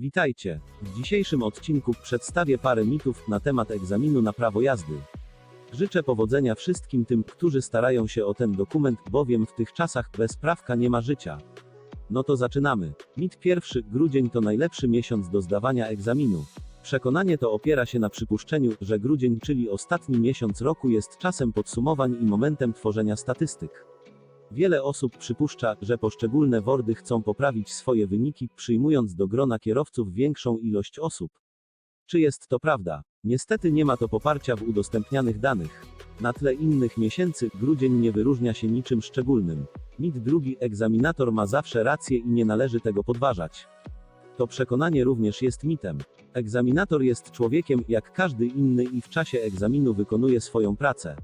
Witajcie. W dzisiejszym odcinku przedstawię parę mitów na temat egzaminu na prawo jazdy. Życzę powodzenia wszystkim tym, którzy starają się o ten dokument, bowiem w tych czasach bez prawka nie ma życia. No to zaczynamy. Mit pierwszy, grudzień to najlepszy miesiąc do zdawania egzaminu. Przekonanie to opiera się na przypuszczeniu, że grudzień, czyli ostatni miesiąc roku, jest czasem podsumowań i momentem tworzenia statystyk. Wiele osób przypuszcza, że poszczególne wordy chcą poprawić swoje wyniki, przyjmując do grona kierowców większą ilość osób. Czy jest to prawda? Niestety nie ma to poparcia w udostępnianych danych. Na tle innych miesięcy, grudzień nie wyróżnia się niczym szczególnym. Mit drugi, egzaminator ma zawsze rację i nie należy tego podważać. To przekonanie również jest mitem. Egzaminator jest człowiekiem, jak każdy inny i w czasie egzaminu wykonuje swoją pracę.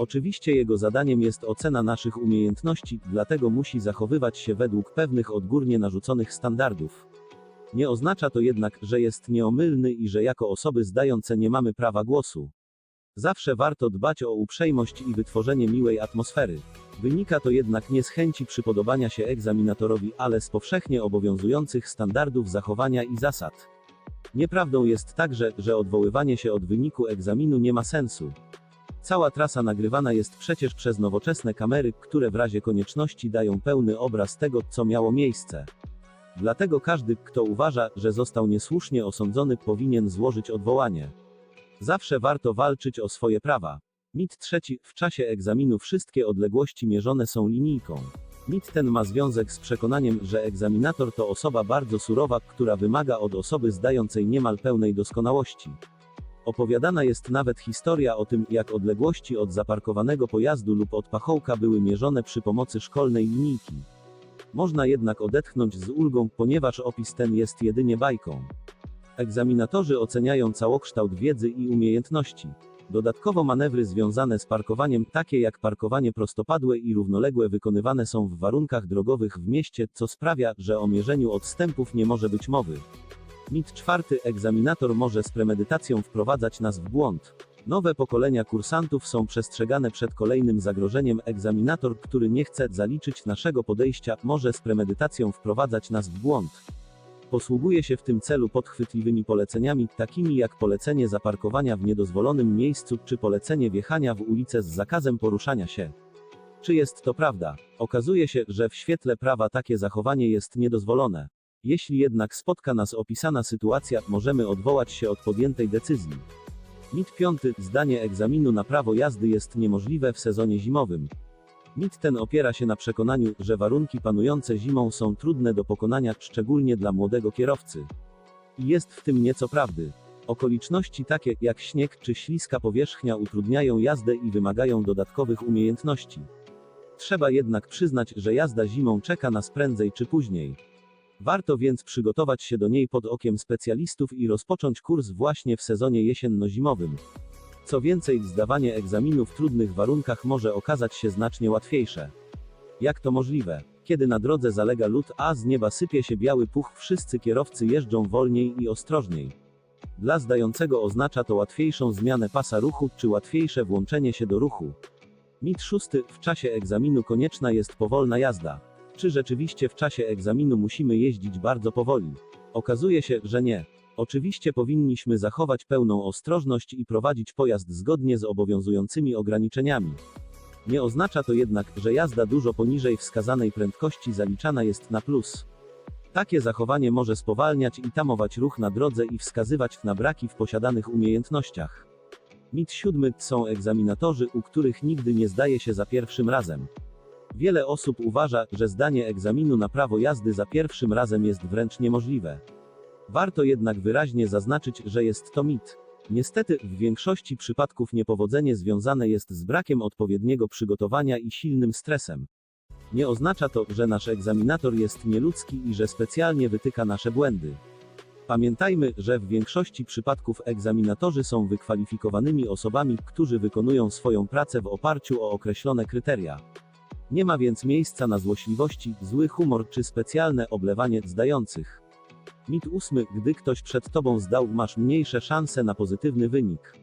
Oczywiście jego zadaniem jest ocena naszych umiejętności, dlatego musi zachowywać się według pewnych odgórnie narzuconych standardów. Nie oznacza to jednak, że jest nieomylny i że jako osoby zdające nie mamy prawa głosu. Zawsze warto dbać o uprzejmość i wytworzenie miłej atmosfery. Wynika to jednak nie z chęci przypodobania się egzaminatorowi, ale z powszechnie obowiązujących standardów zachowania i zasad. Nieprawdą jest także, że odwoływanie się od wyniku egzaminu nie ma sensu. Cała trasa nagrywana jest przecież przez nowoczesne kamery, które w razie konieczności dają pełny obraz tego, co miało miejsce. Dlatego każdy, kto uważa, że został niesłusznie osądzony, powinien złożyć odwołanie. Zawsze warto walczyć o swoje prawa. Mit trzeci, w czasie egzaminu wszystkie odległości mierzone są linijką. Mit ten ma związek z przekonaniem, że egzaminator to osoba bardzo surowa, która wymaga od osoby zdającej niemal pełnej doskonałości. Opowiadana jest nawet historia o tym, jak odległości od zaparkowanego pojazdu lub od pachołka były mierzone przy pomocy szkolnej linijki. Można jednak odetchnąć z ulgą, ponieważ opis ten jest jedynie bajką. Egzaminatorzy oceniają całokształt wiedzy i umiejętności. Dodatkowo manewry związane z parkowaniem, takie jak parkowanie prostopadłe i równoległe, wykonywane są w warunkach drogowych w mieście, co sprawia, że o mierzeniu odstępów nie może być mowy. Mit czwarty, egzaminator może z premedytacją wprowadzać nas w błąd. Nowe pokolenia kursantów są przestrzegane przed kolejnym zagrożeniem. Egzaminator, który nie chce zaliczyć naszego podejścia, może z premedytacją wprowadzać nas w błąd. Posługuje się w tym celu podchwytliwymi poleceniami, takimi jak polecenie zaparkowania w niedozwolonym miejscu, czy polecenie wjechania w ulicę z zakazem poruszania się. Czy jest to prawda? Okazuje się, że w świetle prawa takie zachowanie jest niedozwolone. Jeśli jednak spotka nas opisana sytuacja, możemy odwołać się od podjętej decyzji. Mit piąty, zdanie egzaminu na prawo jazdy jest niemożliwe w sezonie zimowym. Mit ten opiera się na przekonaniu, że warunki panujące zimą są trudne do pokonania, szczególnie dla młodego kierowcy. I jest w tym nieco prawdy. Okoliczności takie, jak śnieg czy śliska powierzchnia utrudniają jazdę i wymagają dodatkowych umiejętności. Trzeba jednak przyznać, że jazda zimą czeka nas prędzej czy później. Warto więc przygotować się do niej pod okiem specjalistów i rozpocząć kurs właśnie w sezonie jesienno-zimowym. Co więcej, zdawanie egzaminu w trudnych warunkach może okazać się znacznie łatwiejsze. Jak to możliwe? Kiedy na drodze zalega lód, a z nieba sypie się biały puch, wszyscy kierowcy jeżdżą wolniej i ostrożniej. Dla zdającego oznacza to łatwiejszą zmianę pasa ruchu, czy łatwiejsze włączenie się do ruchu. Mit szósty, w czasie egzaminu konieczna jest powolna jazda. Czy rzeczywiście w czasie egzaminu musimy jeździć bardzo powoli? Okazuje się, że nie. Oczywiście powinniśmy zachować pełną ostrożność i prowadzić pojazd zgodnie z obowiązującymi ograniczeniami. Nie oznacza to jednak, że jazda dużo poniżej wskazanej prędkości zaliczana jest na plus. Takie zachowanie może spowalniać i tamować ruch na drodze i wskazywać na braki w posiadanych umiejętnościach. Mit siódmy są egzaminatorzy, u których nigdy nie zdaje się za pierwszym razem. Wiele osób uważa, że zdanie egzaminu na prawo jazdy za pierwszym razem jest wręcz niemożliwe. Warto jednak wyraźnie zaznaczyć, że jest to mit. Niestety, w większości przypadków niepowodzenie związane jest z brakiem odpowiedniego przygotowania i silnym stresem. Nie oznacza to, że nasz egzaminator jest nieludzki i że specjalnie wytyka nasze błędy. Pamiętajmy, że w większości przypadków egzaminatorzy są wykwalifikowanymi osobami, którzy wykonują swoją pracę w oparciu o określone kryteria. Nie ma więc miejsca na złośliwości, zły humor czy specjalne oblewanie zdających. Mit ósmy, gdy ktoś przed tobą zdał, masz mniejsze szanse na pozytywny wynik.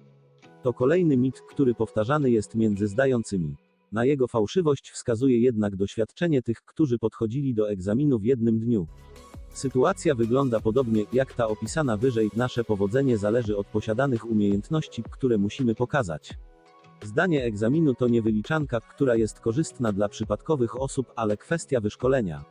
To kolejny mit, który powtarzany jest między zdającymi. Na jego fałszywość wskazuje jednak doświadczenie tych, którzy podchodzili do egzaminu w jednym dniu. Sytuacja wygląda podobnie jak ta opisana wyżej. Nasze powodzenie zależy od posiadanych umiejętności, które musimy pokazać. Zdanie egzaminu to nie wyliczanka, która jest korzystna dla przypadkowych osób, ale kwestia wyszkolenia.